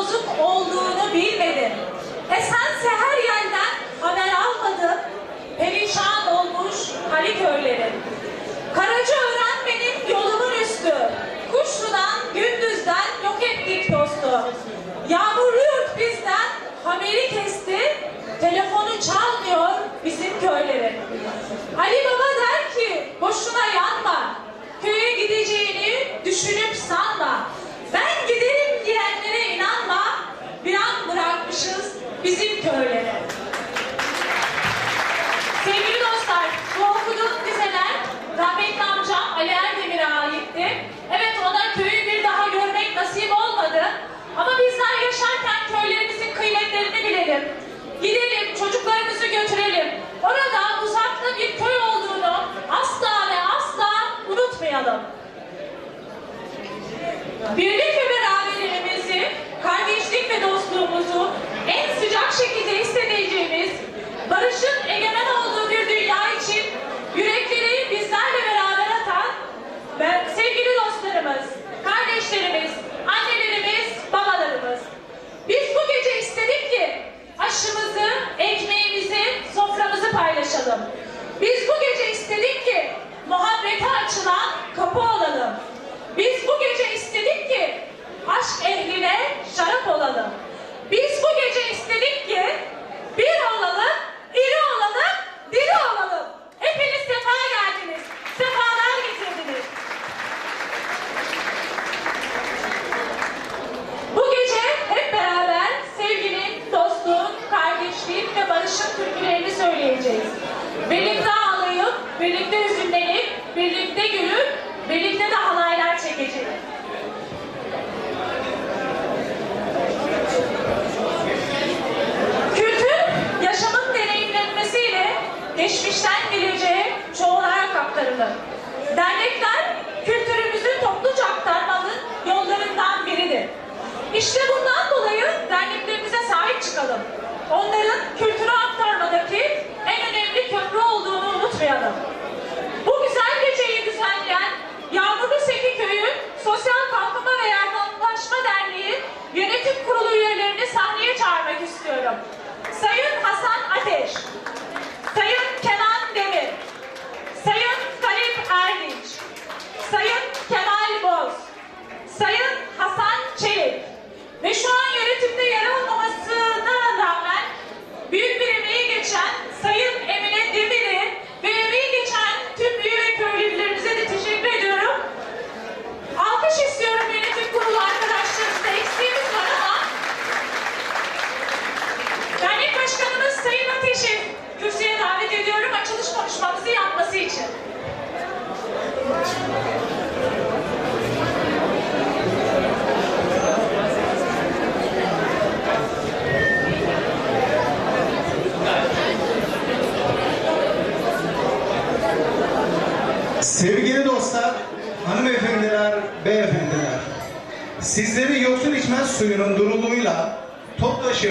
bozuk olduğunu bilmedim. Esense her yerden haber almadım. Perişan olmuş Ali köyleri. Karaca öğrenmenin yolumun üstü. Kuşludan gündüzden yok ettik dostu. Yağmurlu yurt bizden haberi kesti. Telefonu çalmıyor bizim köylerin. Ali Baba der ki boşuna yanma. Köye gideceğini unutmayalım. Birlik ve beraberliğimizi, kardeşlik ve dostluğumuzu en sıcak şekilde hissedeceğimiz, barışın egemen olduğu bir dünya için yürekleri bizlerle beraber atan sevgili dostlarımız, kardeşlerimiz, annelerimiz, babalarımız. Biz bu gece istedik ki aşımızı, ekmeğimizi, soframızı paylaşalım. Biz bu gece istedik ki muhabbete açılan kapı olalım. Biz bu gece istedik ki aşk ehline şarap olalım. Biz bu gece istedik aktarılır. Dernekler, kültürümüzü topluca aktarmanın yollarından biridir. İşte bundan dolayı derneklerimize sahip çıkalım. Onların kültürü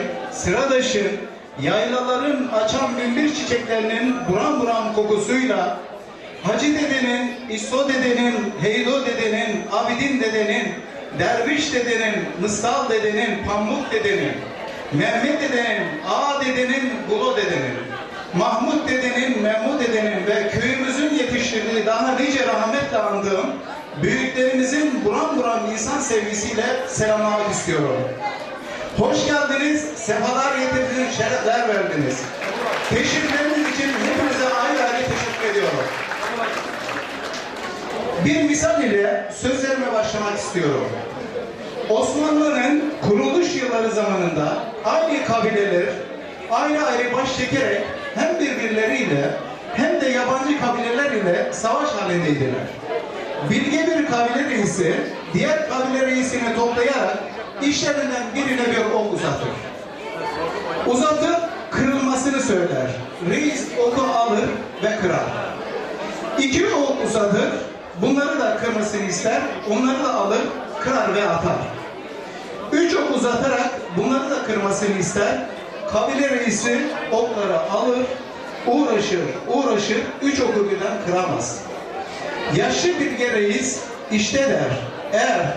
Toptaş'ın, Sıradaş'ın, yaylaların açan binbir çiçeklerinin buram buram kokusuyla, Hacı dedenin, İso dedenin, Heydo dedenin, Abidin dedenin, Derviş dedenin, Mıstal dedenin, Pamuk dedenin, Mehmet dedenin, Ağa dedenin, Bulo dedenin, Mahmut dedenin, Mehmut dedenin ve köyümüzün yetiştirdiği daha nice rahmetle andığım büyüklerimizin buram buram insan sevgisiyle selamlamak istiyorum. Hoş geldiniz, sefalar getirdiniz, şerefler verdiniz. Teşrifleriniz için hepinize ayrı ayrı teşekkür ediyorum. Bir misal ile sözlerime başlamak istiyorum. Osmanlı'nın kuruluş yılları zamanında aynı kabileler ayrı ayrı baş çekerek hem birbirleriyle hem de yabancı kabileler ile savaş halindeydiler. Bilge bir kabile reisi diğer kabile reisini toplayarak işlerinden birine bir ok uzatır. Uzatıp kırılmasını söyler. Reis oku alır ve kırar. İki ok uzatır, bunları da kırmasını ister, onları da alır, kırar ve atar. Üç ok uzatarak bunları da kırmasını ister, kabile reisi okları alır, uğraşır, uğraşır, üç oku birden kıramaz. Yaşlı bir reis işte der, eğer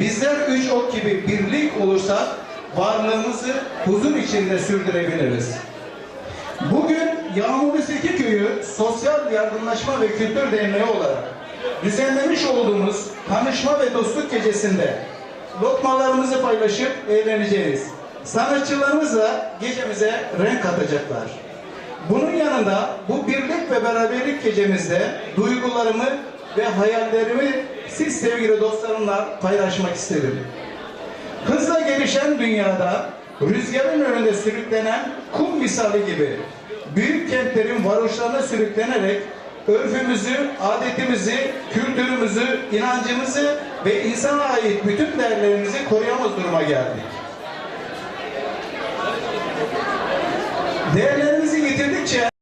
bizler üç ok gibi birlik olursak varlığımızı huzur içinde sürdürebiliriz. Bugün Yağmurlu Seki Köyü Sosyal Yardımlaşma ve Kültür Derneği olarak düzenlemiş olduğumuz tanışma ve dostluk gecesinde lokmalarımızı paylaşıp eğleneceğiz. Sanatçılarımız da gecemize renk katacaklar. Bunun yanında bu birlik ve beraberlik gecemizde duygularımı ve hayallerimi siz sevgili dostlarımla paylaşmak istedim. Hızla gelişen dünyada rüzgarın önünde sürüklenen kum misali gibi büyük kentlerin varoşlarına sürüklenerek örfümüzü, adetimizi, kültürümüzü, inancımızı ve insana ait bütün değerlerimizi koruyamaz duruma geldik. Değerlerimizi yitirdikçe